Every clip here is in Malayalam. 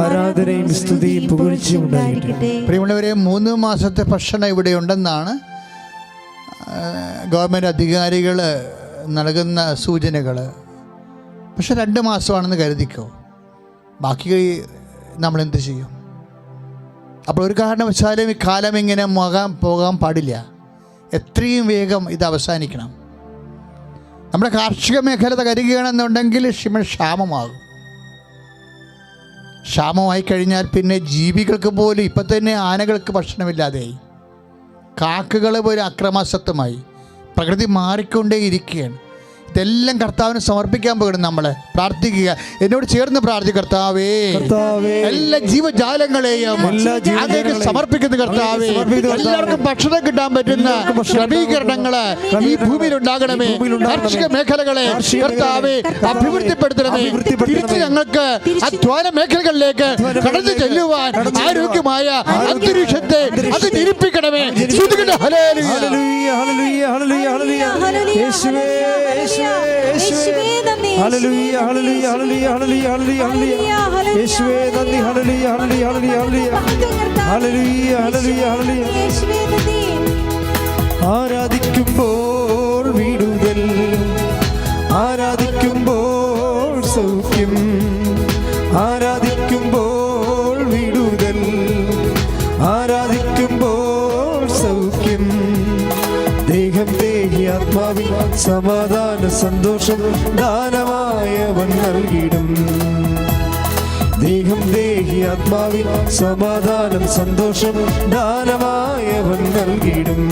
ആരാധനയും സ്തുതിയും പുകഴ്ചയും പ്രിയമുള്ളവരെ മൂന്ന് മാസത്തെ ഭക്ഷണം ഇവിടെ ഉണ്ടെന്നാണ് ഗവൺമെന്റ് അധികാരികൾ നൽകുന്ന സൂചനകൾ. പക്ഷെ രണ്ട് മാസമാണെന്ന് കരുതിക്കോ? ബാക്കി നമ്മൾ എന്ത് ചെയ്യും? അപ്പോൾ ഒരു കാരണവശാലും ഈ കാലം ഇങ്ങനെ മുഖാൻ പോകാൻ പാടില്ല. എത്രയും വേഗം ഇത് അവസാനിക്കണം. നമ്മുടെ കാർഷിക മേഖല തകരുകയാണെന്നുണ്ടെങ്കിൽ ക്ഷമ ക്ഷാമമാകും. ക്ഷാമമായി കഴിഞ്ഞാൽ പിന്നെ ജീവികൾക്ക് പോലും ഇപ്പം തന്നെ ആനകൾക്ക് ഭക്ഷണമില്ലാതെയായി കാക്കകൾ പോലും അക്രമാസക്തമായി. പ്രകൃതി മാറിക്കൊണ്ടേ ഇരിക്കുകയാണ് ഇതെല്ലാം കർത്താവിന് സമർപ്പിക്കാൻ പോകണം നമ്മൾ പ്രാർത്ഥിക്കുക. എന്നോട് ചേർന്ന് പ്രാർത്ഥിക്കും കർത്താവേ. എല്ലാ ജീവജാലങ്ങളെയും എല്ലാ സമർപ്പിക്കുന്ന കർത്താവേ. എല്ലാവർക്കും ഭക്ഷണം കിട്ടാൻ പറ്റുന്ന ക്രമീകരണങ്ങൾ ഈ ഭൂമിയിൽ ഉണ്ടാകണമേ. കാർഷിക മേഖലകളെ കർത്താവെ അഭിവൃദ്ധിപ്പെടുത്തണമേ. തിരിച്ച് ഞങ്ങൾക്ക് അധ്വാന മേഖലകളിലേക്ക് കടന്നു ചെല്ലുവാൻ ആരോഗ്യമായ അന്തരീക്ഷത്തെ അത് ജനിപ്പിക്കണമേ ഹലേ ഹലേ ഹല്ലേലൂയ. ഹല്ലേലൂയ, ഹല്ലേലൂയ, ഹല്ലേലൂയ, ഹല്ലേലൂയ. ഹല്ലേലൂയ, ഹല്ലേലൂയ, ഹല്ലേലൂയ, ഹല്ലേലൂയ, ഹല്ലേലൂയ. യേശുവേ നന്ദി. ഹല്ലേലൂയ, ഹല്ലേലൂയ, ഹല്ലേലൂയ, ഹല്ലേലൂയ. ഹല്ലേലൂയ. ആരാധിക്കുമ്പോൾ വിടുതൽ. ആരാധിക്കുമ്പോൾ സൗഖ്യം. ആരാധിക്കുമ്പോൾ വിടുതൽ. ആരാധിക്കുമ്പോൾ സമാധാന സന്തോഷം ദാനമായവൻ നൽകിടും ദേഹം ദേഹി ആത്മാവിൽ സമാധാനം സന്തോഷം ദാനമായവൻ നൽകിടും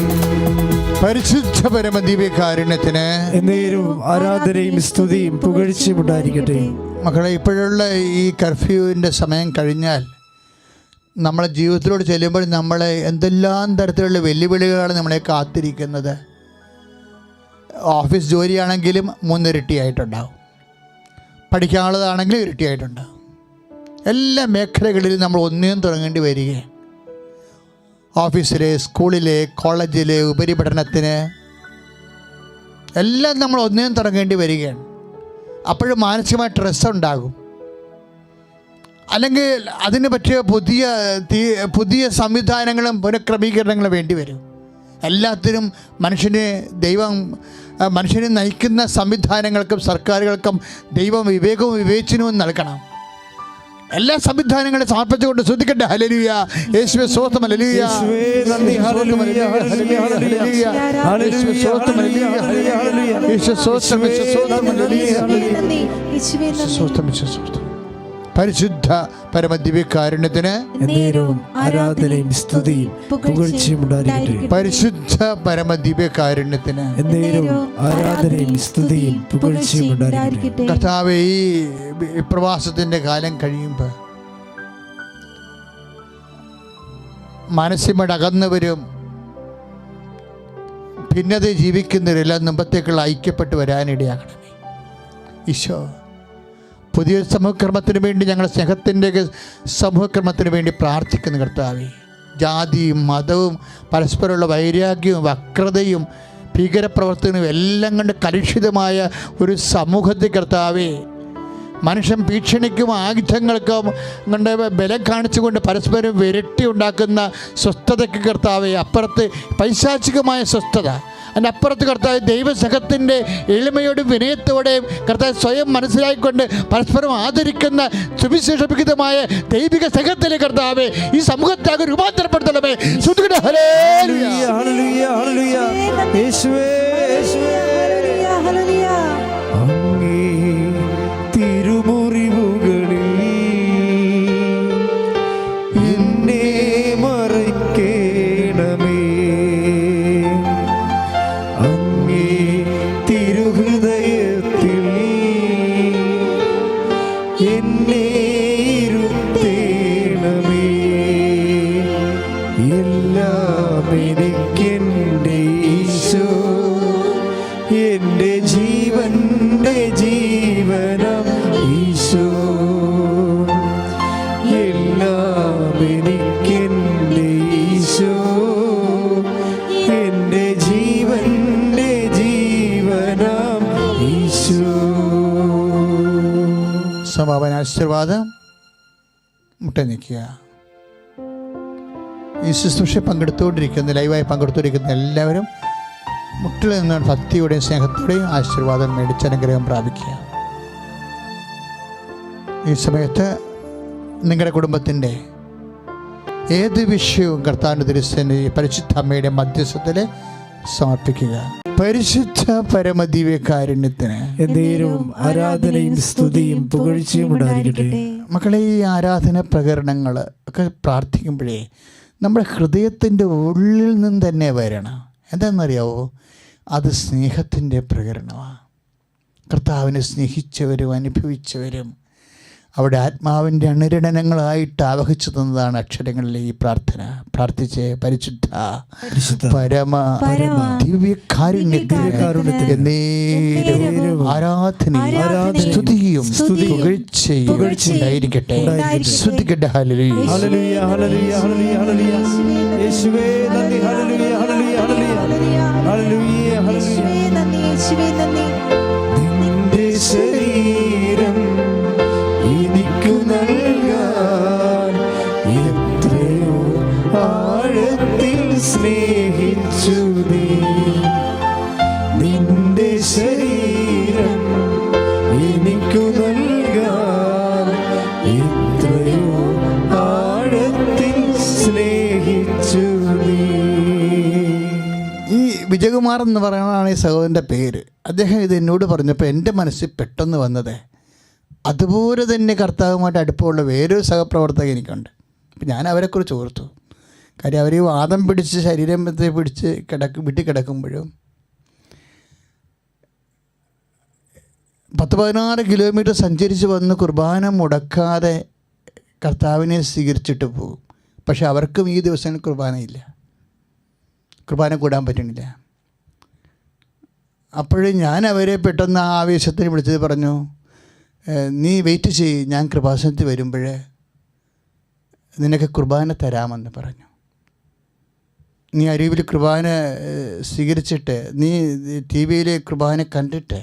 പരിശുദ്ധ പരമ എന്നേരും ആരാധനയും സ്തുതിയും പുകഴ്ചയും ഉണ്ടായിരിക്കട്ടെ. മക്കളെ ഇപ്പോഴുള്ള ഈ കർഫ്യൂവിന്റെ സമയം കഴിഞ്ഞാൽ നമ്മളെ ജീവിതത്തിലൂടെ ചെല്ലുമ്പോൾ നമ്മളെ എന്തെല്ലാം തരത്തിലുള്ള വെല്ലുവിളികളാണ് നമ്മളെ കാത്തിരിക്കുന്നത്? ഓഫീസ് ജോലിയാണെങ്കിലും മൂന്നിരട്ടിയായിട്ടുണ്ടാവും. പഠിക്കാനുള്ളതാണെങ്കിലും ഇരട്ടിയായിട്ടുണ്ടാവും. എല്ലാ മേഖലകളിലും നമ്മൾ ഒന്നിനും തുടങ്ങേണ്ടി വരികയാണ് ഓഫീസിലെ സ്കൂളിലെ കോളേജിലെ ഉപരിപഠനത്തിന് എല്ലാം നമ്മൾ ഒന്നിനും തുടങ്ങേണ്ടി വരികയാണ്. അപ്പോഴും മാനസികമായ സ്ട്രെസ് ഉണ്ടാകും. അല്ലെങ്കിൽ അതിന് പറ്റിയ പുതിയ പുതിയ സംവിധാനങ്ങളും പുനഃക്രമീകരണങ്ങളും വേണ്ടി വരും. എല്ലാത്തിനും മനുഷ്യന് ദൈവം മനുഷ്യനെ നയിക്കുന്ന സംവിധാനങ്ങൾക്കും സർക്കാരുകൾക്കും ദൈവം വിവേകവും വിവേചനവും നൽകണം. എല്ലാ സംവിധാനങ്ങളും സമർപ്പിച്ചുകൊണ്ട് ശ്രദ്ധിക്കട്ടെ. ഹലലുയ യേശുവെ സ്വസ്ഥം ഹലലുയ നന്ദി. ഹല്ലേലൂയ പരിശുദ്ധ പരമദിവ്യകാരുണ്യത്തിന് ആരാധനയും സ്തുതിയും പുകഴ്ചയും പരിശുദ്ധ പരമദിവ്യകാരുണ്യത്തിന് ആരാധനയും സ്തുതിയും പുകഴ്ചയും കർത്താവ് ഈ പ്രവാസത്തിന്റെ കാലം കഴിയുമ്പോൾ മനസ്സിമടകന്നവരും ഭിന്നത ജീവിക്കുന്നവരെല്ലാം മുമ്പത്തേക്കുള്ള ഐക്യപ്പെട്ട് വരാനിടയാകണമേ. ഈശോ. പുതിയ സമൂഹക്രമത്തിന് വേണ്ടി ഞങ്ങളുടെ സ്നേഹത്തിന്റെ സമൂഹക്രമത്തിന് വേണ്ടി പ്രാർത്ഥിക്കുന്ന കർത്താവേ. ജാതിയും മതവും പരസ്പരമുള്ള വൈരാഗ്യവും വക്രതയും ഭീകരപ്രവർത്തനവും എല്ലാം കണ്ട് കലുഷിതമായ ഒരു സമൂഹത്തെ കർത്താവേ. മനുഷ്യൻ ഭീഷണിക്കും ആയുധങ്ങൾക്കും കൊണ്ട് ബലം കാണിച്ചുകൊണ്ട് പരസ്പരം വിരട്ടി ഉണ്ടാക്കുന്ന സ്വസ്ഥതയ്ക്ക് കർത്താവെ അപ്പുറത്ത് പൈശാചികമായ സ്വസ്ഥത. അതിന്റെ അപ്പുറത്ത് കർത്താവ് ദൈവസഹത്തിന്റെ എളിമയോടും വിനയത്തോടെയും കർത്താവ് സ്വയം മനസ്സിലാക്കിക്കൊണ്ട് പരസ്പരം ആദരിക്കുന്ന സുവിശേഷപിതമായ ദൈവിക സഹത്തിലെ കർത്താവെ ഈ സമൂഹത്തെ രൂപാന്തരപ്പെടുത്തണമേ. ശ്രുതികട. ഹല്ലേലൂയ. യേശുവേ യേശുവേ. ആശീർവാദം മുട്ട നിൽക്കുക. ഈ ശുശ്രൂഷ പങ്കെടുത്തുകൊണ്ടിരിക്കുന്ന ലൈവായി പങ്കെടുത്തുകൊണ്ടിരിക്കുന്ന എല്ലാവരും മുട്ടിൽ നിന്ന് ഭക്തിയുടെയും സ്നേഹത്തോടെയും ആശീർവാദം മേടിച്ച് അനുഗ്രഹം പ്രാപിക്കുക. ഈ സമയത്ത് നിങ്ങളുടെ കുടുംബത്തിന്റെ ഏത് വിഷയവും കർത്താവിന്റെ തിരുസേന പരിശുദ്ധ അമ്മയുടെ മധ്യസ്ഥത്തിൽ സമർപ്പിക്കുക. പരിശുദ്ധ പരമദിവ്യകാരുണ്യത്തിന് എന്നേരവും ആരാധനയും സ്തുതിയും പുകഴ്ചയും ഉണ്ടായിരിക്കട്ടെ. മക്കളെ ഈ ആരാധന പ്രകരണങ്ങൾ ഒക്കെ പ്രാർത്ഥിക്കുമ്പോഴേ നമ്മുടെ ഹൃദയത്തിന്റെ ഉള്ളിൽ നിന്ന് തന്നെ വരണം. എന്താണെന്നറിയാവോ? അത് സ്നേഹത്തിന്റെ പ്രകരണമാണ്. കർത്താവിനെ സ്നേഹിച്ചവരും അനുഭവിച്ചവരും അവിടെ ആത്മാവിന്റെ അണിരണനങ്ങളായിട്ട് ആവഹിച്ചു തന്നതാണ് അക്ഷരങ്ങളിലെ ഈ പ്രാർത്ഥന. പ്രാർത്ഥിച്ച് പരിശുദ്ധ പരിശുദ്ധ പരമ പരമ ദിവ്യകാരുണ്യത്തിന് ആരാധനയും സ്തുതിയും പുകഴ്ചയും ഉണ്ടായിരിക്കട്ടെ. യേശുവേ നന്ദി. ഹല്ലേലൂയ ഹല്ലേലൂയ ഹല്ലേലൂയ. ഹല്ലേലൂയ ഹല്ലേലൂയ. യേശുവേ നന്ദി യേശുവേ നന്ദി. വിജയകുമാർ എന്ന് പറയുന്നതാണ് ഈ സഹോദരന്റെ പേര്. അദ്ദേഹം ഇത് എന്നോട് പറഞ്ഞപ്പോൾ എന്റെ മനസ്സിൽ പെട്ടെന്ന് വന്നത് അതുപോലെ തന്നെ കർത്താവുമായിട്ട് അടുപ്പമുള്ള വേറൊരു സഹപ്രവർത്തകൻ എനിക്കുണ്ട്. അപ്പം ഞാൻ അവരെക്കുറിച്ച് ഓർത്തു. കാര്യം അവർ വാദം പിടിച്ച് ശരീരത്തെ പിടിച്ച് കിടക്കും വീട്ടിൽ കിടക്കുമ്പോഴും പത്ത് പതിനാറ് കിലോമീറ്റർ സഞ്ചരിച്ച് വന്ന് കുർബാന മുടക്കാതെ കർത്താവിനെ സ്വീകരിച്ചിട്ട് പോകും. പക്ഷെ അവർക്കും ഈ ദിവസങ്ങളിൽ കുർബാനയില്ല. കുർബാന കൂടാൻ പറ്റണില്ല അപ്പോഴും ഞാൻ അവരെ പെട്ടെന്ന് ആ ആവേശത്തിന് വിളിച്ചത് പറഞ്ഞു നീ വെയിറ്റ് ചെയ്യ് ഞാൻ കൃപാസനത്തിൽ വരുമ്പോഴേ നിനക്ക് കുർബാന തരാമെന്ന് പറഞ്ഞു. നീ അരുവിൽ കുർബാന സ്വീകരിച്ചിട്ട് നീ ടി വിയിൽ കുർബാന കണ്ടിട്ട്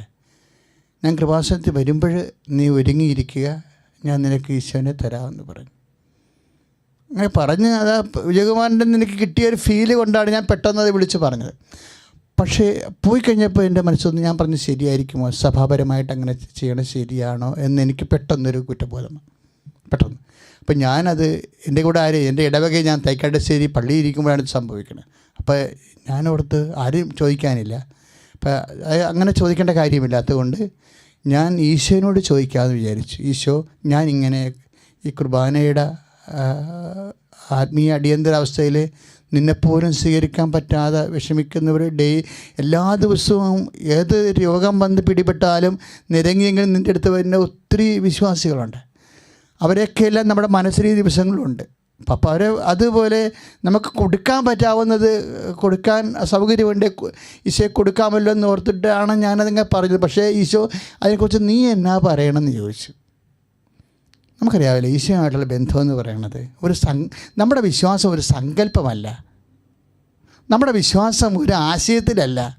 ഞാൻ കൃപാസനത്തിൽ വരുമ്പോൾ നീ ഒരുങ്ങിയിരിക്കുക ഞാൻ നിനക്ക് ഈശോനെ തരാമെന്ന് പറഞ്ഞു. അങ്ങനെ പറഞ്ഞ് അത് വിജയകുമാരന്റെ നിനക്ക് കിട്ടിയ ഒരു ഫീൽ കൊണ്ടാണ് ഞാൻ പെട്ടെന്ന് അത് വിളിച്ച് പറഞ്ഞത്. പക്ഷേ പോയി കഴിഞ്ഞപ്പോൾ എന്റെ മനസ്സൊന്ന് ഞാൻ പറഞ്ഞ് ശരിയായിരിക്കുമോ? സഭാപരമായിട്ട് അങ്ങനെ ചെയ്യണം ശരിയാണോ എന്ന് എനിക്ക് പെട്ടെന്നൊരു കുറ്റബോധം പെട്ടെന്ന്. അപ്പം ഞാനത് എന്റെ കൂടെ ആര് എന്റെ ഇടവകയിൽ ഞാൻ തൈക്കാട്ടുശ്ശേരി പള്ളിയിൽ ഇരിക്കുമ്പോഴാണ് ഇത് സംഭവിക്കുന്നത് അപ്പോൾ ഞാനോടത്ത് ആരും ചോദിക്കാനില്ല. അപ്പം അങ്ങനെ ചോദിക്കേണ്ട കാര്യമില്ലാത്തതുകൊണ്ട് ഞാൻ ഈശോനോട് ചോദിക്കാമെന്ന് വിചാരിച്ചു. ഈശോ ഞാൻ ഇങ്ങനെ ഈ കുർബാനയുടെ ആത്മീയ അടിയന്തരാവസ്ഥയിൽ നിന്നെപ്പോലും സ്വീകരിക്കാൻ പറ്റാതെ വിഷമിക്കുന്നവർ ഡേ എല്ലാ ദിവസവും ഏത് രോഗം വന്ന് പിടിപെട്ടാലും നിരങ്ങിയെങ്കിലും നിന്റെ അടുത്ത് വരുന്ന ഒത്തിരി വിശ്വാസികളുണ്ട്. അവരെയൊക്കെയെല്ലാം നമ്മുടെ മനസ്സിൽ ഈ ദിവസങ്ങളുണ്ട്. അപ്പോൾ അവർ അതുപോലെ നമുക്ക് കൊടുക്കാൻ പറ്റാവുന്നത് കൊടുക്കാൻ സൗകര്യമുണ്ട് ഈശോയെ കൊടുക്കാമല്ലോ എന്ന് ഓർത്തിട്ടാണ് ഞാനതിങ്ങനെ പറഞ്ഞത്. പക്ഷേ ഈശോ അതിനെക്കുറിച്ച് നീ എന്നാ പറയണമെന്ന് ചോദിച്ചു. നമുക്കറിയാമല്ലോ ഈശോയുമായിട്ടുള്ള ബന്ധമെന്ന് പറയുന്നത് ഒരു സങ് നമ്മുടെ വിശ്വാസം ഒരു സങ്കല്പമല്ല. നമ്മുടെ വിശ്വാസം ഒരു ആശയത്തിലല്ല.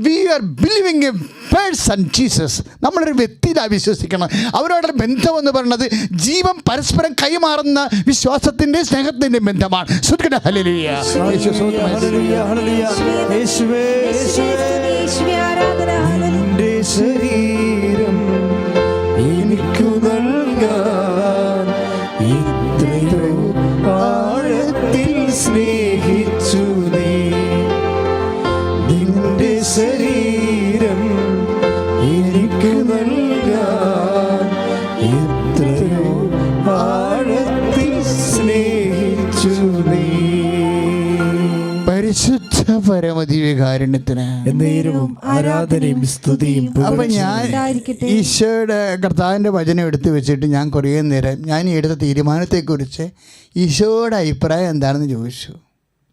We are believing a person Jesus നമ്മളൊരു വ്യക്തിയിലാണ് വിശ്വസിക്കണം. അവരോടുള്ള ബന്ധമെന്ന് പറയുന്നത് ജീവൻ പരസ്പരം കൈമാറുന്ന വിശ്വാസത്തിന്റെ സ്നേഹത്തിന്റെ ബന്ധമാണ്. ശ്രുതിക്കട്ടെ, പരിശുദ്ധ പരമദിവ്യകാരുണ്യത്തിന് എന്നേരവും ആരാധനയും സ്തുതിയും അപ്പൊ ഞാൻ ഉണ്ടായിരിക്കട്ടെ. ഈശോയുടെ കർത്താവിന്റെ വചനം എടുത്തു വെച്ചിട്ട് ഞാൻ കുറേ നേരം ഞാൻ ഈ എടുത്ത തീരുമാനത്തെക്കുറിച്ച് ഈശോയുടെ അഭിപ്രായം എന്താണെന്ന് ചോദിച്ചു.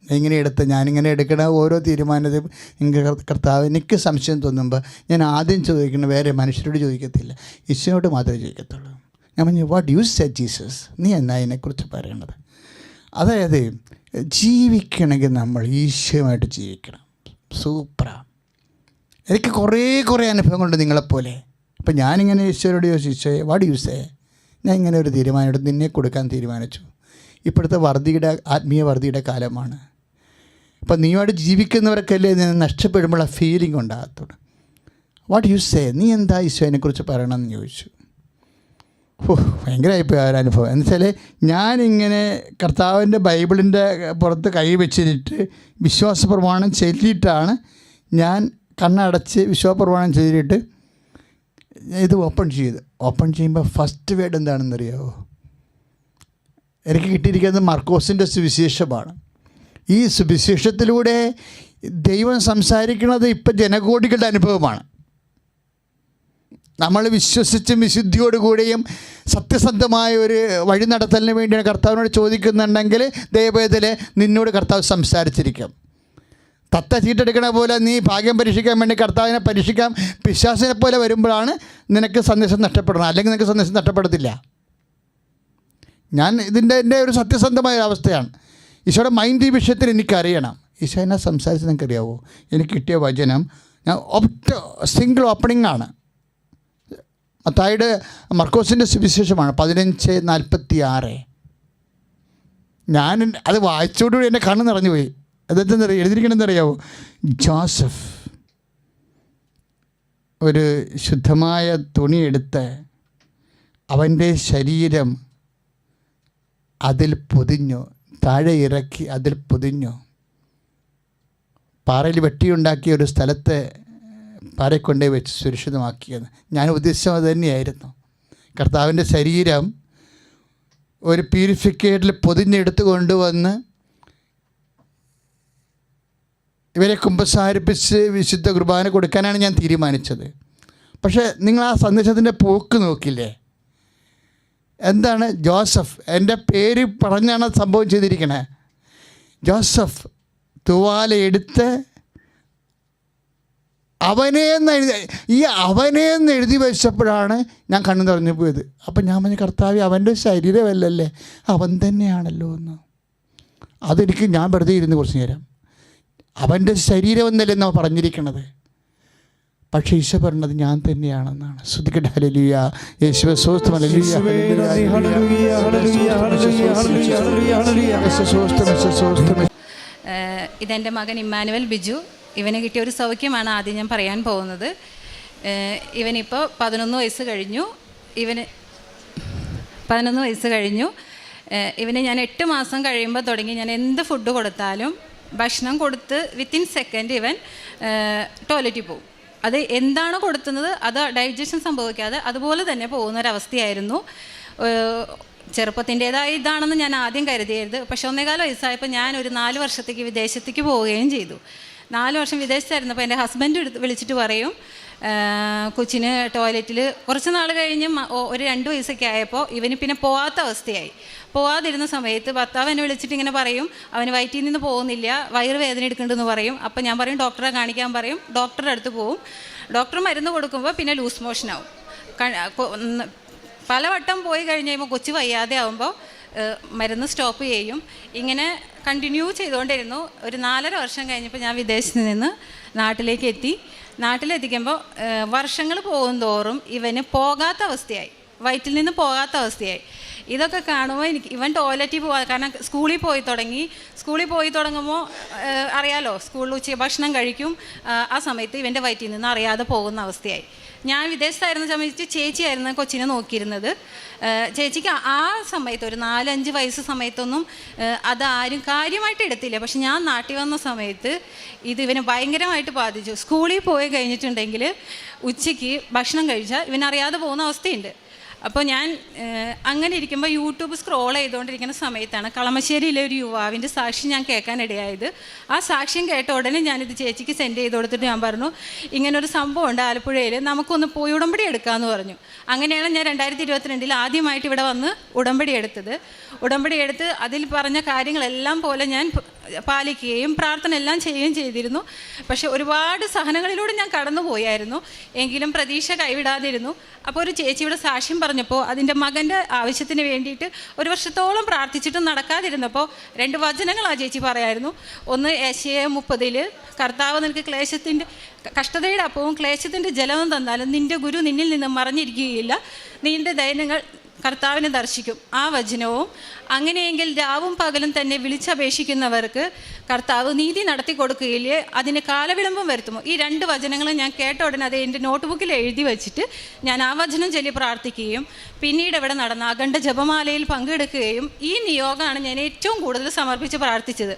ഇങ്ങനെ എടുത്ത്? ഞാനിങ്ങനെ എടുക്കണ ഓരോ തീരുമാനത്തിൽ എനിക്ക് കർത്താവ് എനിക്ക് സംശയം തോന്നുമ്പോൾ ഞാൻ ആദ്യം ചോദിക്കണം വേറെ മനുഷ്യരോട് ചോദിക്കത്തില്ല. ഈശോയോട് മാത്രമേ ചോദിക്കത്തുള്ളൂ. ഞാൻ പറഞ്ഞു വാട്ട് യൂസ് സെ ജീസസ് നീ എന്നാ അതിനെക്കുറിച്ച് പറയണത്? അതായത് ജീവിക്കണമെങ്കിൽ നമ്മൾ ഈശ്വരമായിട്ട് ജീവിക്കണം. സൂപ്പറാ. എനിക്ക് കുറേ കുറേ അനുഭവങ്ങളുണ്ട് നിങ്ങളെപ്പോലെ. അപ്പം ഞാനിങ്ങനെ ഈശ്വരോട് യോജിച്ചേ വാട് വാട്ട് യു സേ ഞാൻ ഇങ്ങനെ ഒരു തീരുമാനം എടുത്ത് നിന്നെ കൊടുക്കാൻ തീരുമാനിച്ചു. ഇപ്പോഴത്തെ വർദ്ധിയുടെ ആത്മീയ വർദ്ധിയുടെ കാലമാണ്. അപ്പം നീയോട് ജീവിക്കുന്നവർക്കല്ലേ നിന്ന് നഷ്ടപ്പെടുമ്പോൾ ആ ഫീലിംഗ് ഉണ്ടാകത്തുള്ളൂ വാട്ട് യു സേ നീ എന്താ ഈശോയെക്കുറിച്ച് പറയണമെന്ന് ചോദിച്ചു. ഭയങ്കരമായിപ്പോയി ആ അനുഭവം. എന്ന് വെച്ചാൽ ഞാനിങ്ങനെ കർത്താവിന്റെ ബൈബിളിന്റെ പുറത്ത് കൈ വെച്ചിട്ട് വിശ്വാസ പ്രമാണം ചൊല്ലിയിട്ടാണ് ഞാൻ കണ്ണടച്ച് വിശ്വാസപ്രമാണം ചെയ്തിട്ട് ഇത് ഓപ്പൺ ചെയ്ത്. ഓപ്പൺ ചെയ്യുമ്പോൾ ഫസ്റ്റ് വേർഡ് എന്താണെന്നറിയാമോ എനിക്ക് കിട്ടിയിരിക്കുന്നത് മർക്കോസിന്റെ സുവിശേഷമാണ്. ഈ സുവിശേഷത്തിലൂടെ ദൈവം സംസാരിക്കുന്നത് ഇപ്പം ജനകോടികളുടെ അനുഭവമാണ്. നമ്മൾ വിശ്വസിച്ചും വിശുദ്ധിയോടുകൂടിയും സത്യസന്ധമായ ഒരു വഴി നടത്തലിന് വേണ്ടിയാണ് കർത്താവിനോട് ചോദിക്കുന്നുണ്ടെങ്കിൽ ദൈവത്തിൽ നിന്നോട് കർത്താവ് സംസാരിച്ചിരിക്കും. തത്ത ചീട്ടെടുക്കണ പോലെ നീ ഭാഗ്യം പരീക്ഷിക്കാൻ വേണ്ടി കർത്താവിനെ പരീക്ഷിക്കാൻ പിശാസിനെ പോലെ വരുമ്പോഴാണ് നിനക്ക് സന്ദേശം നഷ്ടപ്പെടണം അല്ലെങ്കിൽ നിനക്ക് സന്ദേശം നഷ്ടപ്പെടത്തില്ല. ഞാൻ ഇതിന്റെ എന്റെ ഒരു സത്യസന്ധമായ അവസ്ഥയാണ്. ഈശോയുടെ മൈൻഡ് ഈ വിഷയത്തിൽ എനിക്കറിയണം. ഈശോ എന്നെ സംസാരിച്ച് നിനക്കറിയാവോ? എനിക്ക് കിട്ടിയ വചനം ഞാൻ ഒറ്റ സിംഗിൾ ഓപ്പണിംഗ് ആണ്. മത്തായിയുടെ മർക്കോസിന്റെ സുവിശേഷമാണ് പതിനഞ്ച് നാൽപ്പത്തി ആറ് ഞാൻ അത് വായിച്ചോടുകൂടി എന്റെ കണ്ണ് നിറഞ്ഞു പോയി അതെന്താ എഴുതിയിരിക്കണമെന്ന് അറിയാവോ ജോസഫ് ഒരു ശുദ്ധമായ തുണിയെടുത്ത് അവന്റെ ശരീരം അതിൽ പൊതിഞ്ഞു താഴെ ഇറക്കി അതിൽ പൊതിഞ്ഞു. പാറയിൽ വെട്ടിയുണ്ടാക്കിയ ഒരു സ്ഥലത്ത് പാറയിൽ കൊണ്ടേ വെച്ച് സുരക്ഷിതമാക്കിയെന്ന്. ഞാൻ ഉദ്ദേശിച്ചത് അത് തന്നെയായിരുന്നു. കർത്താവിന്റെ ശരീരം ഒരു പ്യൂരിഫിക്കേറ്ററിൽ പൊതിഞ്ഞെടുത്ത് കൊണ്ടുവന്ന് ഇവരെ കുമ്പസാരിപ്പിച്ച് വിശുദ്ധ കുർബാന കൊടുക്കാനാണ് ഞാൻ തീരുമാനിച്ചത്. പക്ഷേ നിങ്ങൾ ആ സന്ദേശത്തിന്റെ പോക്ക് നോക്കില്ലേ? എന്താണ് ജോസഫ്? എന്റെ പേര് പറഞ്ഞാണ് സംഭവം ചെയ്തിരിക്കണേ. ജോസഫ് തുവാല എടുത്ത് അവനെ എന്ന് എഴുതി ഈ അവനെ എന്ന് എഴുതി വെച്ചപ്പോഴാണ് ഞാൻ കണ്ണു തുറഞ്ഞു പോയത്. അപ്പം ഞാൻ പറഞ്ഞു കർത്താവ് അവന്റെ ശരീരമല്ലല്ലേ? അവൻ തന്നെയാണല്ലോ എന്ന്. അതെനിക്ക് ഞാൻ വെറുതെ ഇരുന്ന് കുറച്ച് നേരം. അവന്റെ ശരീരം എന്നല്ലേ നമ്മൾ പറഞ്ഞിരിക്കണത്? പക്ഷേ ഈശോ പറഞ്ഞത് ഞാൻ തന്നെയാണെന്നാണ്. ശ്രദ്ധിക്കട്ടെ ഹലലിയ യേശുവേ സ്വസ്ഥം ഇതെന്റെ മകൻ ഇമ്മാനുവൽ ബിജു. ഇവന് കിട്ടിയ ഒരു സൗഖ്യമാണ് ആദ്യം ഞാൻ പറയാൻ പോകുന്നത്. ഇവനിപ്പോൾ പതിനൊന്ന് വയസ്സ് കഴിഞ്ഞു. ഇവന് പതിനൊന്ന് വയസ്സ് കഴിഞ്ഞു. ഇവന് ഞാൻ എട്ട് മാസം കഴിയുമ്പോൾ തുടങ്ങി ഞാൻ എന്ത് ഫുഡ് കൊടുത്താലും ഭക്ഷണം കൊടുത്ത് വിത്തിൻ സെക്കൻഡ് ഇവൻ ടോയ്ലറ്റിൽ പോകും അത് എന്താണ് കൊടുത്തുന്നത് അത് ഡൈജഷൻ സംഭവിക്കാതെ അതുപോലെ തന്നെ പോകുന്ന ഒരവസ്ഥയായിരുന്നു ചെറുപ്പത്തിന്റെതായ ഇതാണെന്ന് ഞാൻ ആദ്യം കരുതിയത്. പക്ഷെ ഒന്നേകാല വയസ്സായപ്പോൾ ഞാൻ ഒരു നാല് വർഷത്തേക്ക് വിദേശത്തേക്ക് പോവുകയും ചെയ്തു. നാല് വർഷം വിദേശത്തായിരുന്നു അപ്പോൾ എന്റെ ഹസ്ബൻഡ് എടുത്ത് വിളിച്ചിട്ട് പറയും "ആ, കൊച്ചിന് ടോയ്ലറ്റിൽ കുറച്ച് നാൾ കഴിഞ്ഞ് ഒരു രണ്ട് വയസ്സൊക്കെ ആയപ്പോൾ ഇവന് പിന്നെ പോവാത്ത അവസ്ഥയായി. പോവാതിരുന്ന സമയത്ത് ഭർത്താവ് എന്നെ വിളിച്ചിട്ട് ഇങ്ങനെ പറയും അവന് വയറ്റിൽ നിന്ന് പോകുന്നില്ല വയറ് വേദന എടുക്കേണ്ടെന്ന് പറയും. അപ്പം ഞാൻ പറയും ഡോക്ടറെ കാണിക്കാൻ പറയും ഡോക്ടറുടെ അടുത്ത് പോവും. ഡോക്ടർ മരുന്ന് കൊടുക്കുമ്പോൾ പിന്നെ ലൂസ് മോഷനാവും പലവട്ടം പോയി കഴിഞ്ഞ് കഴിയുമ്പോൾ കൊച്ചു വയ്യാതെ ആവുമ്പോൾ മരുന്ന് സ്റ്റോപ്പ് ചെയ്യും. ഇങ്ങനെ കണ്ടിന്യൂ ചെയ്തുകൊണ്ടിരുന്നു. ഒരു നാലര വർഷം കഴിഞ്ഞപ്പോൾ ഞാൻ വിദേശത്ത് നിന്ന് നാട്ടിലേക്ക് എത്തി. നാട്ടിലെത്തിക്കുമ്പോൾ വർഷങ്ങൾ പോകും തോറും ഇവന് പോകാത്ത അവസ്ഥയായി. വയറ്റിൽ നിന്ന് പോകാത്ത അവസ്ഥയായി. ഇതൊക്കെ കാണുമ്പോൾ എനിക്ക് ഇവൻ ടോയ്ലറ്റിൽ പോകാൻ കാരണം സ്കൂളിൽ പോയി തുടങ്ങി. സ്കൂളിൽ പോയി തുടങ്ങുമ്പോൾ അറിയാലോ സ്കൂളിൽ ഉച്ച ഭക്ഷണം കഴിക്കും. ആ സമയത്ത് ഇവന്റെ വയറ്റിൽ നിന്ന് അറിയാതെ പോകുന്ന അവസ്ഥയായി. ഞാൻ വിദേശത്തായിരുന്ന സമയത്ത് ചേച്ചിയായിരുന്നു കൊച്ചിനെ നോക്കിയിരുന്നത്. ചേച്ചിക്ക് ആ- സമയത്ത് ഒരു നാലഞ്ച് വയസ്സ് സമയത്തൊന്നും അത് അതാരും കാര്യമായിട്ട് എടുത്തില്ല. പക്ഷെ ഞാൻ നാട്ടിൽ വന്ന സമയത്ത് ഇത് ഇവനെ ഭയങ്കരമായിട്ട് ബാധിച്ചു. സ്കൂളിൽ പോയി കഴിഞ്ഞിട്ടുണ്ടെങ്കിൽ ഉച്ചയ്ക്ക് ഭക്ഷണം കഴിച്ചാൽ ഇവനറിയാതെ പോകുന്ന അവസ്ഥയുണ്ട്. അപ്പോൾ ഞാൻ അങ്ങനെ ഇരിക്കുമ്പോൾ യൂട്യൂബ് സ്ക്രോൾ ചെയ്തുകൊണ്ടിരിക്കുന്ന സമയത്താണ് കളമശ്ശേരിയിലെ ഒരു യുവാവിന്റെ സാക്ഷി ഞാൻ കേൾക്കാനിടയായത് ആ സാക്ഷ്യം കേട്ട ഉടനെ ഞാനിത് ചേച്ചിക്ക് സെൻഡ് ചെയ്ത് കൊടുത്തിട്ട് ഞാൻ പറഞ്ഞു ഇങ്ങനൊരു സംഭവം ഉണ്ട് ആലപ്പുഴയിൽ നമുക്കൊന്ന് പോയി ഉടമ്പടി എടുക്കാമെന്ന് പറഞ്ഞു. അങ്ങനെയാണ് ഞാൻ രണ്ടായിരത്തി ഇരുപത്തിരണ്ടിൽ ആദ്യമായിട്ട് ഇവിടെ വന്ന് ഉടമ്പടി എടുത്തത്. ഉടമ്പടി എടുത്ത് അതിൽ പറഞ്ഞ കാര്യങ്ങളെല്ലാം പോലെ ഞാൻ പാലിക്കുകയും പ്രാർത്ഥന എല്ലാം ചെയ്യുകയും ചെയ്തിരുന്നു. പക്ഷേ ഒരുപാട് സഹനങ്ങളിലൂടെ ഞാൻ കടന്നു പോയായിരുന്നു എങ്കിലും പ്രതീക്ഷ കൈവിടാതിരുന്നു. അപ്പോൾ ഒരു ചേച്ചിയുടെ സാക്ഷ്യം പറഞ്ഞപ്പോൾ അതിന്റെ മകന്റെ ആവശ്യത്തിന് വേണ്ടിയിട്ട് ഒരു വർഷത്തോളം പ്രാർത്ഥിച്ചിട്ടും നടക്കാതിരുന്നപ്പോൾ രണ്ട് വചനങ്ങൾ ആ ചേച്ചി പറയായിരുന്നു. ഒന്ന് ഏശയ മുപ്പതിൽ കർത്താവ് നിനക്ക് ക്ലേശത്തിന്റെ കഷ്ടതയുടെ അപ്പവും ക്ലേശത്തിന്റെ ജലവും തന്നാലും നിന്റെ ഗുരു നിന്നിൽ നിന്ന് മറഞ്ഞിരിക്കുകയില്ല. നിന്റെ ദൈനങ്ങൾ കർത്താവിനെ ദർശിക്കും ആ വചനവും. അങ്ങനെയെങ്കിൽ രാവും പകലും തന്നെ വിളിച്ചപേക്ഷിക്കുന്നവർക്ക് കർത്താവ് നീതി നടത്തി കൊടുക്കുകയില്ലേ? അതിന് കാലവിളംബം വരുത്തുമോ? ഈ രണ്ട് വചനങ്ങൾ ഞാൻ കേട്ട ഉടനെ അത് എന്റെ നോട്ട്ബുക്കിൽ എഴുതി വെച്ചിട്ട് ഞാൻ ആ വചനം ചൊല്ലി പ്രാർത്ഥിക്കുകയും പിന്നീട് ഇവിടെ നടന്ന അഖണ്ഡ ജപമാലയിൽ പങ്കെടുക്കുകയും ഈ നിയോഗമാണ് ഞാൻ ഏറ്റവും കൂടുതൽ സമർപ്പിച്ച് പ്രാർത്ഥിച്ചത്.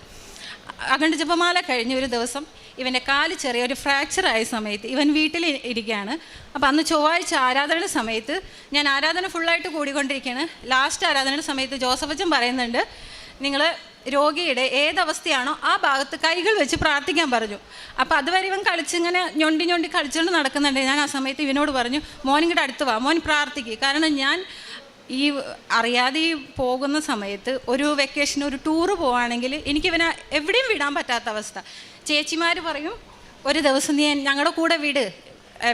അഖണ്ഡ ജപമാല കഴിഞ്ഞ ഒരു ദിവസം ഇവന്റെ കാൽ ചെറിയൊരു ഫ്രാക്ചർ ആയ സമയത്ത് ഇവൻ വീട്ടിൽ ഇരിക്കുകയാണ്. അപ്പോൾ അന്ന് ചൊവ്വാഴ്ച ആരാധനയുടെ സമയത്ത് ഞാൻ ആരാധന ഫുള്ളായിട്ട് കൂടിക്കൊണ്ടിരിക്കുകയാണ്. ലാസ്റ്റ് ആരാധനയുടെ സമയത്ത് ജോസഫ് ജോസഫച്ചൻ പറയുന്നുണ്ട് നിങ്ങൾ രോഗിയുടെ ഏതവസ്ഥയാണോ ആ ഭാഗത്ത് കൈകൾ വെച്ച് പ്രാർത്ഥിക്കാൻ പറഞ്ഞു. അപ്പോൾ അതുവരെ ഇവൻ കളിച്ചിങ്ങനെ ഞൊണ്ടി ഞൊണ്ടി കളിച്ചുകൊണ്ട് നടക്കുന്നുണ്ട്. ഞാൻ ആ സമയത്ത് ഇവനോട് പറഞ്ഞു മോൻ ഇങ്ങോട്ട് അടുത്ത് വാ മോൻ പ്രാർത്ഥിക്കുക കാരണം ഞാൻ ഈ അറിയാതെ പോകുന്ന സമയത്ത് ഒരു വെക്കേഷൻ ഒരു ടൂറ് പോവുകയാണെങ്കിൽ എനിക്കിവനെ എവിടെയും വിടാൻ പറ്റാത്ത അവസ്ഥ. ചേച്ചിമാർ പറയും ഒരു ദിവസം നീ ഞങ്ങളുടെ കൂടെ വിട്.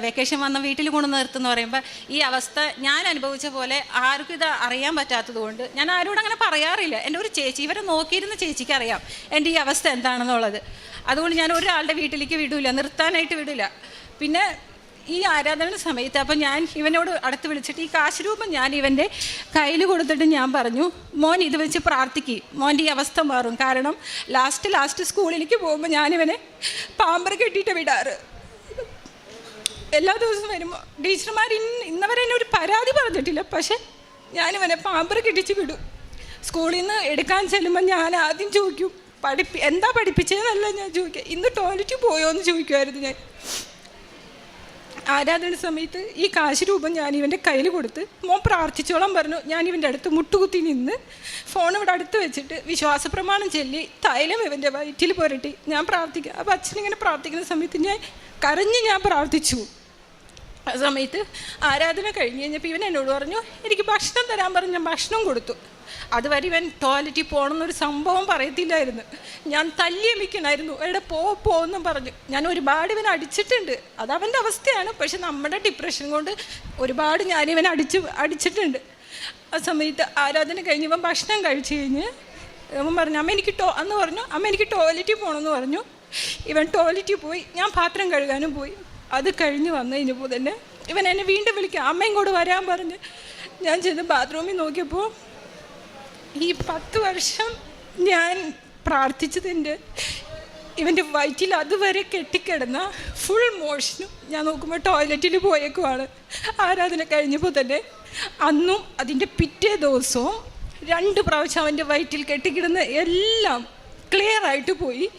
വെക്കേഷൻ വന്ന വീട്ടിൽ കൊണ്ട് നിർത്തുന്നു പറയുമ്പോൾ ഈ അവസ്ഥ ഞാൻ അനുഭവിച്ച പോലെ ആർക്കും ഇത് അറിയാൻ പറ്റാത്തത് കൊണ്ട് ഞാൻ ആരോടും അങ്ങനെ പറയാറില്ല. എന്റെ ഒരു ചേച്ചി ഇവരെ നോക്കിയിരുന്ന ചേച്ചിക്ക് അറിയാം എന്റെ ഈ അവസ്ഥ എന്താണെന്നുള്ളത്. അതുകൊണ്ട് ഞാൻ ഒരാളുടെ വീട്ടിലേക്ക് വിടില്ല നിർത്താനായിട്ട് വിടില്ല പിന്നെ ഈ ആരാധന സമയത്ത് അപ്പം ഞാൻ ഇവനോട് അടുത്ത് വിളിച്ചിട്ട് ഈ കാശുരൂപം ഞാൻ ഇവന്റെ കയ്യിൽ കൊടുത്തിട്ട് ഞാൻ പറഞ്ഞു മോൻ ഇത് വെച്ച് പ്രാർത്ഥിക്കും. മോന്റെ ഈ അവസ്ഥ മാറും. കാരണം ലാസ്റ്റ് ലാസ്റ്റ് സ്കൂളിലേക്ക് പോകുമ്പോൾ ഞാനിവനെ പാമ്പർ കെട്ടിയിട്ട് വിടാറ്. എല്ലാ ദിവസവും വരുമ്പോൾ ടീച്ചർമാർ ഇന്ന് ഇന്നവരെ എന്നെ ഒരു പരാതി പറഞ്ഞിട്ടില്ല. പക്ഷെ ഞാനിവനെ പാമ്പർ കെട്ടിച്ച് വിടും. സ്കൂളിൽ നിന്ന് എടുക്കാൻ ചെല്ലുമ്പോൾ ഞാൻ ആദ്യം ചോദിക്കും പഠിപ്പി എന്താ പഠിപ്പിച്ചതെന്നല്ല ഞാൻ ചോദിക്കുക ഇന്ന് ടോയ്ലറ്റിൽ പോയോ എന്ന് ചോദിക്കുമായിരുന്നു ഞാൻ. ആരാധന സമയത്ത് ഈ കാശ് രൂപം ഞാൻ ഇവന്റെ കയ്യിൽ കൊടുത്ത് മോൻ പ്രാർത്ഥിച്ചോളാൻ പറഞ്ഞു. ഞാൻ ഇവന്റെ അടുത്ത് മുട്ടുകുത്തി നിന്ന് ഫോൺ ഇവിടെ അടുത്ത് വെച്ചിട്ട് വിശ്വാസ പ്രമാണം ചൊല്ലി തൈലം ഇവന്റെ വയറ്റിൽ പുരട്ടി. ഞാൻ പ്രാർത്ഥിക്കുക അപ്പോൾ അച്ഛനിങ്ങനെ പ്രാർത്ഥിക്കുന്ന സമയത്ത് ഞാൻ കരഞ്ഞ് ഞാൻ പ്രാർത്ഥിച്ചു. ആ സമയത്ത് ആരാധന കഴിഞ്ഞ് കഴിഞ്ഞപ്പോൾ ഇവൻ എന്നോട് പറഞ്ഞു എനിക്ക് ഭക്ഷണം തരാൻ പറഞ്ഞു. ഞാൻ ഭക്ഷണം കൊടുത്തു. അതുവരെ ഇവൻ ടോയ്ലറ്റിൽ പോകണമെന്നൊരു സംഭവം പറയത്തില്ലായിരുന്നു. ഞാൻ തല്ലിയമിക്കണമായിരുന്നു എവിടെ പോ പോന്നും പറഞ്ഞു. ഞാൻ ഒരുപാട് ഇവൻ അടിച്ചിട്ടുണ്ട്. അത് അവന്റെ അവസ്ഥയാണ്. പക്ഷെ നമ്മുടെ ഡിപ്രഷൻ കൊണ്ട് ഒരുപാട് ഞാൻ ഇവൻ അടിച്ച് അടിച്ചിട്ടുണ്ട്. ആ സമയത്ത് ആരാധന കഴിഞ്ഞ് ഇവൻ ഭക്ഷണം കഴിച്ചു കഴിഞ്ഞ് അവൻ പറഞ്ഞു അമ്മ എനിക്ക് ടോ അന്ന് പറഞ്ഞു. അമ്മ എനിക്ക് ടോയ്ലറ്റിൽ പോകണമെന്ന് പറഞ്ഞു. ഇവൻ ടോയ്ലറ്റിൽ പോയി. ഞാൻ പാത്രം കഴുകാനും പോയി. അത് കഴിഞ്ഞ് വന്നു കഴിഞ്ഞപ്പോൾ തന്നെ ഇവൻ എന്നെ വീണ്ടും വിളിക്കാം. അമ്മയും കൂടെ വരാൻ പറഞ്ഞ്. ഞാൻ ചെന്ന് ബാത്റൂമിൽ നോക്കിയപ്പോൾ ഈ പത്ത് വർഷം ഞാൻ പ്രാർത്ഥിച്ചതിന്റെ ഇവന്റെ വയറ്റിൽ അതുവരെ കെട്ടിക്കിടന്ന ഫുൾ മോഷനും ഞാൻ നോക്കുമ്പോൾ ടോയ്ലറ്റിൽ പോയേക്കുവാണ്. ആരാധന കഴിഞ്ഞപ്പോൾ തന്നെ അന്നും അതിന്റെ പിറ്റേ ദിവസവും രണ്ട് പ്രാവശ്യം അവന്റെ വയറ്റിൽ കെട്ടിക്കിടന്ന എല്ലാം ക്ലിയർ ആയിട്ട് പോയി.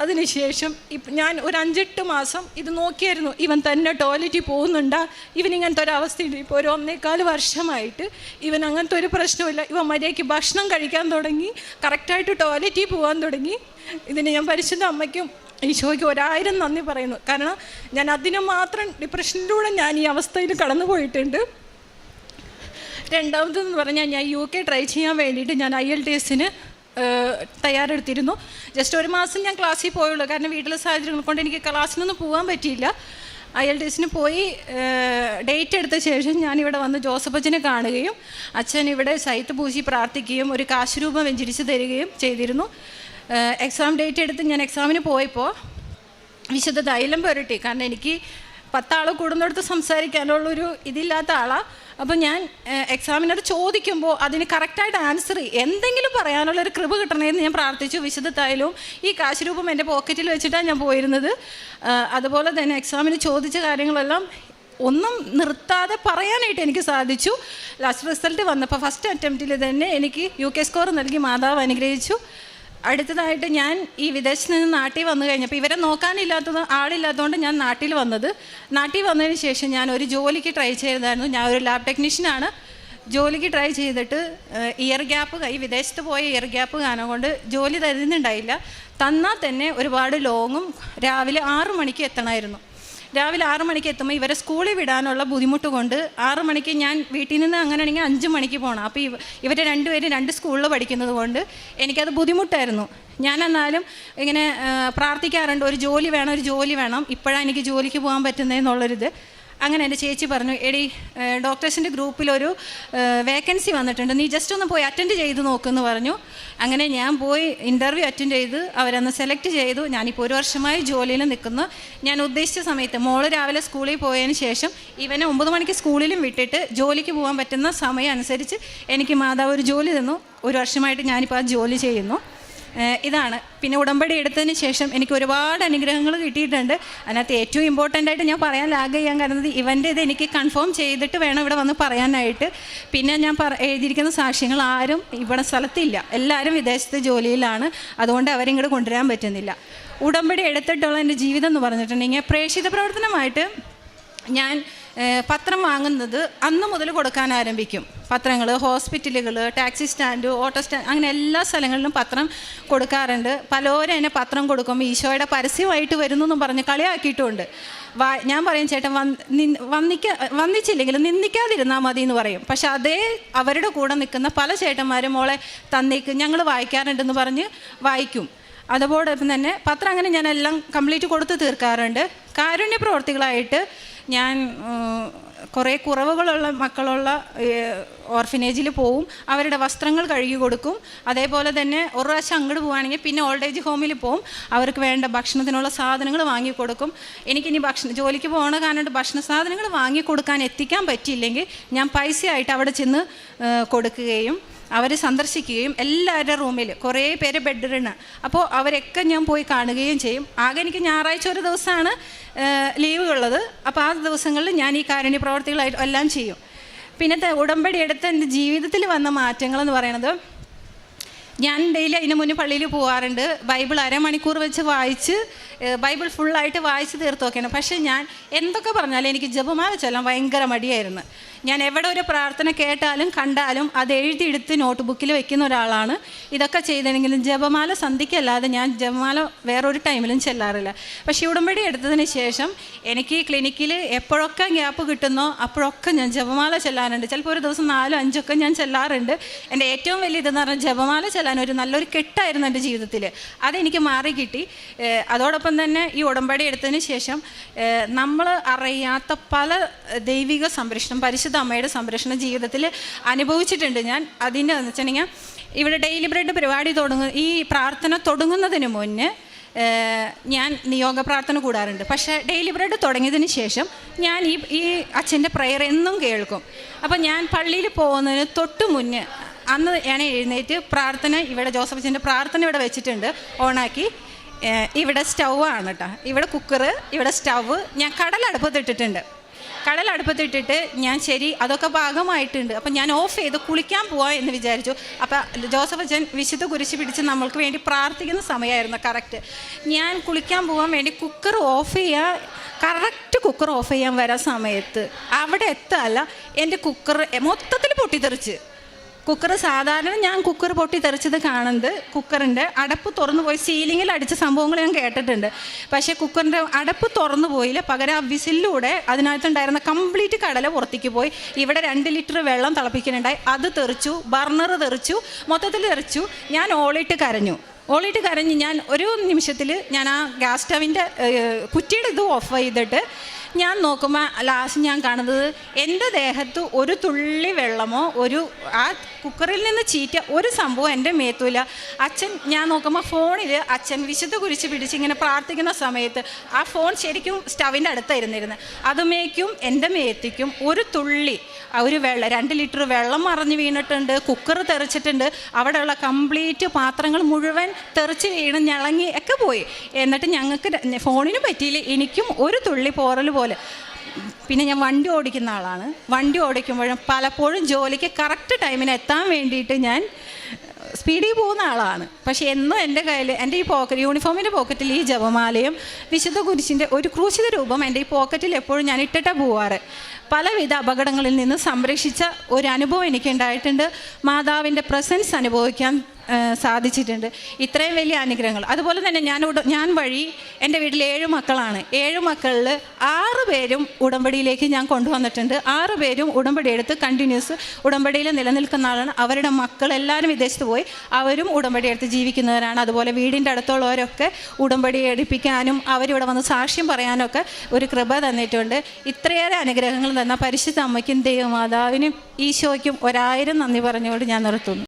അതിനുശേഷം ഞാൻ ഒരു അഞ്ചെട്ട് മാസം ഇത് നോക്കിയായിരുന്നു. ഇവൻ തന്നെ ടോയ്ലറ്റിൽ പോകുന്നുണ്ടാ. ഇവൻ ഇങ്ങനത്തെ ഒരു അവസ്ഥയുണ്ട്. ഇപ്പോൾ ഒരു ഒന്നേകാൽ വർഷമായിട്ട് ഇവൻ അങ്ങനത്തെ ഒരു പ്രശ്നമില്ല ഇവൻ മര്യാദയ്ക്ക് ഭക്ഷണം കഴിക്കാൻ തുടങ്ങി. കറക്റ്റായിട്ട് ടോയ്ലറ്റിൽ പോകാൻ തുടങ്ങി. ഇതിന് ഞാൻ പരിശുദ്ധ അമ്മയ്ക്കും ഈശോയ്ക്ക് ഒരായിരം നന്ദി പറയുന്നു. കാരണം ഞാൻ അതിനു മാത്രം ഡിപ്രഷനിലൂടെ ഞാൻ ഈ അവസ്ഥയിൽ കടന്നു പോയിട്ടുണ്ട്. രണ്ടാമതെന്ന് പറഞ്ഞാൽ ഞാൻ യു കെ ട്രൈ ചെയ്യാൻ വേണ്ടിയിട്ട് ഞാൻ ഐ എൽ ടി എസിന് തയ്യാറെടുത്തിരുന്നു. ജസ്റ്റ് ഒരു മാസം ഞാൻ ക്ലാസ്സിൽ പോയുള്ളൂ. കാരണം വീട്ടിലെ സാഹചര്യങ്ങൾ കൊണ്ട് എനിക്ക് ക്ലാസ്സിനൊന്നും പോകാൻ പറ്റിയില്ല. ഐ എൽ ടി എസിന് പോയി ഡേറ്റ് എടുത്ത ശേഷം ഞാനിവിടെ വന്ന് ജോസഫ് അച്ഛനെ കാണുകയും അച്ഛൻ ഇവിടെ സൈത്ത് പൂശി പ്രാർത്ഥിക്കുകയും ഒരു കാശ് രൂപം വെഞ്ചരിച്ച് തരികയും ചെയ്തിരുന്നു. എക്സാം ഡേറ്റ് എടുത്ത് ഞാൻ എക്സാമിന് പോയപ്പോൾ വിശുദ്ധ തൈലം പുരട്ടി. കാരണം എനിക്ക് പത്താൾ കൂടുന്നിടത്ത് സംസാരിക്കാനുള്ളൊരു ഇതില്ലാത്ത ആളാണ് അപ്പോൾ ഞാൻ എക്സാമിനോട് ചോദിക്കുമ്പോൾ അതിന് കറക്റ്റായിട്ട് ആൻസർ എന്തെങ്കിലും പറയാനുള്ളൊരു കൃപ കിട്ടണമെന്ന് ഞാൻ പ്രാർത്ഥിച്ചു. വിശദത്തായാലും ഈ കാശ് രൂപം എന്റെ പോക്കറ്റിൽ വെച്ചിട്ടാണ് ഞാൻ പോയിരുന്നത്. അതുപോലെ തന്നെ എക്സാമിന് ചോദിച്ച കാര്യങ്ങളെല്ലാം ഒന്നും നിർത്താതെ പറയാനായിട്ട് എനിക്ക് സാധിച്ചു. ലാസ്റ്റ് റിസൾട്ട് വന്നപ്പോൾ ഫസ്റ്റ് അറ്റംപ്റ്റിൽ തന്നെ എനിക്ക് യു കെ സ്കോർ നൽകി. മാതാവ് അനുഗ്രഹിച്ചു. അടുത്തതായിട്ട് ഞാൻ ഈ വിദേശത്ത് നിന്ന് നാട്ടിൽ വന്നു കഴിഞ്ഞപ്പോൾ ഇവരെ നോക്കാനില്ലാത്തത് ആളില്ലാത്തതുകൊണ്ട് ഞാൻ നാട്ടിൽ വന്നത്. നാട്ടിൽ വന്നതിന് ശേഷം ഞാൻ ഒരു ജോലിക്ക് ട്രൈ ചെയ്തായിരുന്നു. ഞാൻ ഒരു ലാബ് ടെക്നീഷ്യനാണ് ജോലിക്ക് ട്രൈ ചെയ്തിട്ട് ഇയർ ഗ്യാപ്പ് കൈ വിദേശത്ത് പോയ ഇയർ ഗ്യാപ്പ് കാരണം കൊണ്ട് ജോലി തരുന്നുണ്ടായില്ല. തന്നാൽ തന്നെ ഒരുപാട് ലോങ്ങും രാവിലെ ആറു മണിക്ക് എത്തണമായിരുന്നു. രാവിലെ ആറു മണിക്ക് എത്തുമ്പോൾ ഇവരെ സ്കൂളിൽ വിടാനുള്ള ബുദ്ധിമുട്ട് കൊണ്ട് ആറു മണിക്ക് ഞാൻ വീട്ടിൽ നിന്ന് അങ്ങനെ അങ്ങനെയാണെങ്കിൽ അഞ്ച് മണിക്ക് പോകണം അപ്പോൾ ഇവ ഇവരെ രണ്ടുപേരും രണ്ട് സ്കൂളിൽ പഠിക്കുന്നത് കൊണ്ട് എനിക്കത് ബുദ്ധിമുട്ടായിരുന്നു. ഞാൻ എന്നാലും ഇങ്ങനെ പ്രാർത്ഥിക്കാറുണ്ട് ഒരു ജോലി വേണം ഒരു ജോലി വേണം. ഇപ്പോഴാണ് എനിക്ക് ജോലിക്ക് പോകാൻ പറ്റുന്നതെന്നുള്ളൊരിത് അങ്ങനെ എന്റെ ചേച്ചി പറഞ്ഞു എടി ഡോക്ടേഴ്സിന്റെ ഗ്രൂപ്പിലൊരു വേക്കൻസി വന്നിട്ടുണ്ട്. നീ ജസ്റ്റ് ഒന്ന് പോയി അറ്റൻഡ് ചെയ്ത് നോക്കുമെന്ന് പറഞ്ഞു. അങ്ങനെ ഞാൻ പോയി ഇന്റർവ്യൂ അറ്റൻഡ് ചെയ്ത് അവരന്ന് സെലക്ട് ചെയ്തു. ഞാനിപ്പോൾ ഒരു വർഷമായി ജോലിയിൽ നിൽക്കുന്നു. ഞാൻ ഉദ്ദേശിച്ച സമയത്ത് മോൾ രാവിലെ സ്കൂളിൽ പോയതിന് ശേഷം ഇവനെ ഒമ്പത് മണിക്ക് സ്കൂളിലും വിട്ടിട്ട് ജോലിക്ക് പോകാൻ പറ്റുന്ന സമയം അനുസരിച്ച് എനിക്ക് മാതാവ് ഒരു ജോലി തന്നു. ഒരു വർഷമായിട്ട് ഞാനിപ്പോൾ ആ ജോലി ചെയ്യുന്നു. ഇതാണ്. പിന്നെ ഉടമ്പടി എടുത്തതിന് ശേഷം എനിക്ക് ഒരുപാട് അനുഗ്രഹങ്ങൾ കിട്ടിയിട്ടുണ്ട്. അതിനകത്ത് ഏറ്റവും ഇമ്പോർട്ടന്റ് ആയിട്ട് ഞാൻ പറയാൻ ലാഗ് ചെയ്യാൻ കാരണം ഇവന്റെ ഇത് എനിക്ക് കൺഫേം ചെയ്തിട്ട് വേണം ഇവിടെ വന്ന് പറയാനായിട്ട്. പിന്നെ ഞാൻ പറ എഴുതിയിരിക്കുന്ന സാക്ഷ്യങ്ങൾ ആരും ഇവിടെ സ്ഥലത്തില്ല. എല്ലാവരും വിദേശത്തെ ജോലിയിലാണ്. അതുകൊണ്ട് അവരിങ്ങോട്ട് കൊണ്ടുവരാൻ പറ്റുന്നില്ല. ഉടമ്പടി എടുത്തിട്ടുള്ള എന്റെ ജീവിതം എന്ന് പറഞ്ഞിട്ടുണ്ടെങ്കിൽ പ്രേക്ഷിത പ്രവർത്തനമായിട്ട് ഞാൻ പത്രം വാങ്ങുന്നത് അന്ന് മുതൽ കൊടുക്കാൻ ആരംഭിക്കും. പത്രങ്ങൾ ഹോസ്പിറ്റലുകൾ ടാക്സി സ്റ്റാൻഡ് ഓട്ടോ സ്റ്റാൻഡ് അങ്ങനെ എല്ലാ സ്ഥലങ്ങളിലും പത്രം കൊടുക്കാറുണ്ട്. പലരും എന്നെ പത്രം കൊടുക്കുമ്പോൾ ഈശോയുടെ പരസ്യമായിട്ട് വരുന്നു എന്നും പറഞ്ഞ് കളിയാക്കിയിട്ടുമുണ്ട് വാ ഞാൻ പറയും ചേട്ടൻ വന്നിക്ക വന്നിച്ചില്ലെങ്കിലും നിന്ദിക്കാതിരുന്നാൽ മതി എന്ന് പറയും. പക്ഷെ അതേ അവരുടെ കൂടെ നിൽക്കുന്ന പല ചേട്ടന്മാരും മോളെ തന്നേക്ക് ഞങ്ങൾ വായിക്കാറുണ്ടെന്ന് പറഞ്ഞ് വായിക്കും. അതോടൊപ്പം തന്നെ പത്രം അങ്ങനെ ഞാൻ എല്ലാം കംപ്ലീറ്റ് കൊടുത്തു തീർക്കാറുണ്ട്. കാരുണ്യ പ്രവർത്തികളായിട്ട് ഞാൻ കുറേ കുറവുകളുള്ള മക്കളുള്ള ഓർഫനേജിൽ പോവും. അവരുടെ വസ്ത്രങ്ങൾ കഴുകി കൊടുക്കും. അതേപോലെ തന്നെ ഒരു പ്രാവശ്യം അങ്ങോട്ട് പോവുകയാണെങ്കിൽ പിന്നെ ഓൾഡ് ഏജ് ഹോമിൽ പോവും. അവർക്ക് വേണ്ട ഭക്ഷണത്തിനുള്ള സാധനങ്ങൾ വാങ്ങി കൊടുക്കും. എനിക്കിനി ഭക്ഷണ ജോലിക്ക് പോകണ കാരണം ഭക്ഷണ സാധനങ്ങൾ വാങ്ങി കൊടുക്കാൻ എത്തിക്കാൻ പറ്റിയില്ലെങ്കിൽ ഞാൻ പൈസയായിട്ട് അവിടെ ചെന്ന് കൊടുക്കുകയും അവരെ സന്ദർശിക്കുകയും എല്ലാവരുടെ റൂമിൽ കുറേ പേര് ബെഡ്റൂണ് അപ്പോൾ അവരൊക്കെ ഞാൻ പോയി കാണുകയും ചെയ്യും. ആകെ എനിക്ക് ഞായറാഴ്ച ഒരു ദിവസമാണ് ലീവ് ഉള്ളത്. അപ്പോൾ ആ ദിവസങ്ങളിൽ ഞാൻ ഈ കാരുണ്യ പ്രവർത്തികളായിട്ട് എല്ലാം ചെയ്യും. പിന്നെ ഉടമ്പടി എടുത്ത് എന്റെ ജീവിതത്തിൽ വന്ന മാറ്റങ്ങളെന്ന് പറയുന്നത് ഞാൻ ഡെയിലി അതിന് മുന്നേ പള്ളിയിൽ പോകാറുണ്ട് ബൈബിൾ അരമണിക്കൂർ വെച്ച് വായിച്ച് ബൈബിൾ ഫുള്ളായിട്ട് വായിച്ച് തീർത്തൊക്കെയാണ് പക്ഷേ ഞാൻ എന്തൊക്കെ പറഞ്ഞാലും എനിക്ക് ജപമാല ചൊല്ലാൻ ഭയങ്കര മടിയായിരുന്നു. ഞാൻ എവിടെ ഒരു പ്രാർത്ഥന കേട്ടാലും കണ്ടാലും അത് എഴുതിയെടുത്ത് നോട്ട് ബുക്കിൽ വെക്കുന്ന ഒരാളാണ്. ഇതൊക്കെ ചെയ്തെങ്കിലും ജപമാല സന്ധിക്കല്ലാതെ ഞാൻ ജപമാല വേറൊരു ടൈമിലും ചെല്ലാറില്ല. പക്ഷേ ഉടമ്പടി എടുത്തതിന് ശേഷം എനിക്ക് ക്ലിനിക്കിൽ എപ്പോഴൊക്കെ ഗ്യാപ്പ് കിട്ടുന്നോ അപ്പോഴൊക്കെ ഞാൻ ജപമാല ചെല്ലാറുണ്ട്. ചിലപ്പോൾ ഒരു ദിവസം നാലോ അഞ്ചൊക്കെ ഞാൻ ചെല്ലാറുണ്ട്. എന്റെ ഏറ്റവും വലിയ ഇതെന്ന് പറഞ്ഞാൽ ജപമാല ചെല്ലാൻ ഒരു നല്ലൊരു കെട്ടായിരുന്നു എന്റെ ജീവിതത്തിൽ. അതെനിക്ക് മാറി കിട്ടി ഏഹ് അതോടൊപ്പം തന്നെ ഈ ഉടമ്പടി എടുത്തതിന് ശേഷം നമ്മൾ അറിയാത്ത പല ദൈവിക സംരക്ഷണം പരിശുദ്ധ അമ്മയുടെ സംരക്ഷണം ജീവിതത്തിൽ അനുഭവിച്ചിട്ടുണ്ട് ഞാൻ. അതിന്റെ എന്ന് വെച്ചിട്ടുണ്ടെങ്കിൽ ഇവിടെ ഡെയിലി ബ്രെഡ് പരിപാടി തുടങ്ങുന്ന ഈ പ്രാർത്ഥന തുടങ്ങുന്നതിന് മുന്നേ ഞാൻ നിയോഗ പ്രാർത്ഥന കൂടാറുണ്ട്. പക്ഷേ ഡെയിലി ബ്രെഡ് തുടങ്ങിയതിന് ശേഷം ഞാൻ ഈ ഈ അച്ഛന്റെ പ്രെയർ എന്നും കേൾക്കും. അപ്പോൾ ഞാൻ പള്ളിയിൽ പോകുന്നതിന് തൊട്ട് മുന്നേ അന്ന് ഞാൻ എഴുന്നേറ്റ് പ്രാർത്ഥന ഇവിടെ ജോസഫ് അച്ഛന്റെ പ്രാർത്ഥന ഇവിടെ വെച്ചിട്ടുണ്ട് ഓണാക്കി. ഇവിടെ സ്റ്റൗ ആണ് കേട്ടോ ഇവിടെ കുക്കറ് ഇവിടെ സ്റ്റൗവ് ഞാൻ കടലടുപ്പത്തിട്ടിട്ടുണ്ട് കടലടുപ്പത്തിട്ടിട്ട് ഞാൻ ശരി അതൊക്കെ ഭാഗമായിട്ടുണ്ട് അപ്പം ഞാൻ ഓഫ് ചെയ്ത് കുളിക്കാൻ പോവാ എന്ന് വിചാരിച്ചു. അപ്പം ജോസഫ് അച്ഛൻ വിശുദ്ധ കുരിശ് പിടിച്ച് നമ്മൾക്ക് വേണ്ടി പ്രാർത്ഥിക്കുന്ന സമയമായിരുന്നു കറക്റ്റ് ഞാൻ കുളിക്കാൻ പോകാൻ വേണ്ടി കുക്കർ ഓഫ് ചെയ്യാൻ കറക്റ്റ് കുക്കർ ഓഫ് ചെയ്യാൻ വരാൻ സമയത്ത്. അവിടെ എത്തല്ല എന്റെ കുക്കർ മൊത്തത്തിൽ പൊട്ടിത്തെറിച്ച്. കുക്കർ സാധാരണ ഞാൻ കുക്കർ പൊട്ടി തെറിച്ചത് കാണുന്നത് കുക്കറിന്റെ അടപ്പ് തുറന്നു പോയി സീലിങ്ങിൽ അടിച്ച സംഭവങ്ങൾ ഞാൻ കേട്ടിട്ടുണ്ട്. പക്ഷേ കുക്കറിന്റെ അടപ്പ് തുറന്നു പോയില്ല പകരം ആ വിസിലിലൂടെ അതിനകത്തുണ്ടായിരുന്ന കംപ്ലീറ്റ് കടല പുറത്തേക്ക് പോയി. ഇവിടെ രണ്ട് ലിറ്റർ വെള്ളം തിളപ്പിക്കുന്നുണ്ടായി. അത് തെറിച്ചു ബർണർ തെറിച്ചു മൊത്തത്തിൽ തെറിച്ചു. ഞാൻ ഓളിട്ട് കരഞ്ഞു. ഓളിട്ട് കരഞ്ഞ് ഞാൻ ഒരു നിമിഷത്തിൽ ഞാൻ ആ ഗ്യാസ് സ്റ്റവിന്റെ കുറ്റിയുടെ ഇത് ഓഫ് ചെയ്തിട്ട് ഞാൻ നോക്കുമ്പോൾ ലാസ്റ്റ് ഞാൻ കാണുന്നത് എന്റെ ദേഹത്ത് ഒരു തുള്ളി വെള്ളമോ ഒരു ആ കുക്കറിൽ നിന്ന് ചീറ്റ ഒരു സംഭവം എന്റെ മേത്തൂല. അച്ഛൻ ഞാൻ നോക്കുമ്പോൾ ഫോണിൽ അച്ഛൻ വിശുദ്ധ കുരിച്ച് പിടിച്ച് ഇങ്ങനെ പ്രാർത്ഥിക്കുന്ന സമയത്ത് ആ ഫോൺ ശരിക്കും സ്റ്റവിന്റെ അടുത്തായിരുന്നിരുന്നത് അതുമേക്കും എന്റെ മേത്തിക്കും ഒരു തുള്ളി ഒരു വെള്ളം രണ്ട് ലിറ്റർ വെള്ളം മറിഞ്ഞ് വീണിട്ടുണ്ട് കുക്കർ തെറിച്ചിട്ടുണ്ട്. അവിടെയുള്ള കംപ്ലീറ്റ് പാത്രങ്ങൾ മുഴുവൻ തെറിച്ച് വീണ് ഞളങ്ങി ഒക്കെ പോയി. എന്നിട്ട് ഞങ്ങൾക്ക് ഫോണിന് പറ്റിയില്ല. എനിക്കും ഒരു തുള്ളി പോറൽ പോലെ. പിന്നെ ഞാൻ വണ്ടി ഓടിക്കുന്ന ആളാണ്. വണ്ടി ഓടിക്കുമ്പോഴും പലപ്പോഴും ജോലിക്ക് കറക്റ്റ് ടൈമിന് എത്താൻ വേണ്ടിയിട്ട് ഞാൻ സ്പീഡിൽ പോകുന്ന ആളാണ്. പക്ഷേ എന്നും എന്റെ കയ്യിൽ എന്റെ ഈ പോക്കറ്റ് യൂണിഫോമിന്റെ പോക്കറ്റിൽ ഈ ജപമാലയും വിശുദ്ധ കുരിശിന്റെ ഒരു ക്രൂശിത രൂപം എന്റെ ഈ പോക്കറ്റിൽ എപ്പോഴും ഞാൻ ഇട്ടിട്ടാണ് പോവാറ്. പലവിധ അപകടങ്ങളിൽ നിന്ന് സംരക്ഷിച്ച ഒരു അനുഭവം എനിക്കുണ്ടായിട്ടുണ്ട്. മാതാവിന്റെ പ്രസൻസ് അനുഭവിക്കാൻ സാധിച്ചിട്ടുണ്ട്. ഇത്രയും വലിയ അനുഗ്രഹങ്ങൾ. അതുപോലെ തന്നെ ഞാൻ ഞാൻ വഴി എന്റെ വീട്ടിൽ ഏഴ് മക്കളാണ്. ഏഴ് മക്കളിൽ ആറ് പേരും ഉടമ്പടിയിലേക്ക് ഞാൻ കൊണ്ടുവന്നിട്ടുണ്ട്. ആറ് പേരും ഉടമ്പടി എടുത്ത് കണ്ടിന്യൂസ് ഉടമ്പടിയിൽ നിലനിൽക്കുന്ന ആളാണ്. അവരുടെ മക്കൾ എല്ലാവരും വിദേശത്ത് പോയി അവരും ഉടമ്പടി എടുത്ത് ജീവിക്കുന്നവരാണ്. അതുപോലെ വീടിന്റെ അടുത്തുള്ളവരൊക്കെ ഉടമ്പടി എടുപ്പിക്കാനും അവരിവിടെ വന്ന് സാക്ഷ്യം പറയാനും ഒക്കെ ഒരു കൃപ തന്നിട്ടുണ്ട്. ഇത്രയേറെ അനുഗ്രഹങ്ങൾ തന്ന പരിശുദ്ധ അമ്മയ്ക്കും ദൈവമാതാവിനും ഈശോയ്ക്കും ഒരായിരം നന്ദി പറഞ്ഞുകൊണ്ട് ഞാൻ നിർത്തുന്നു.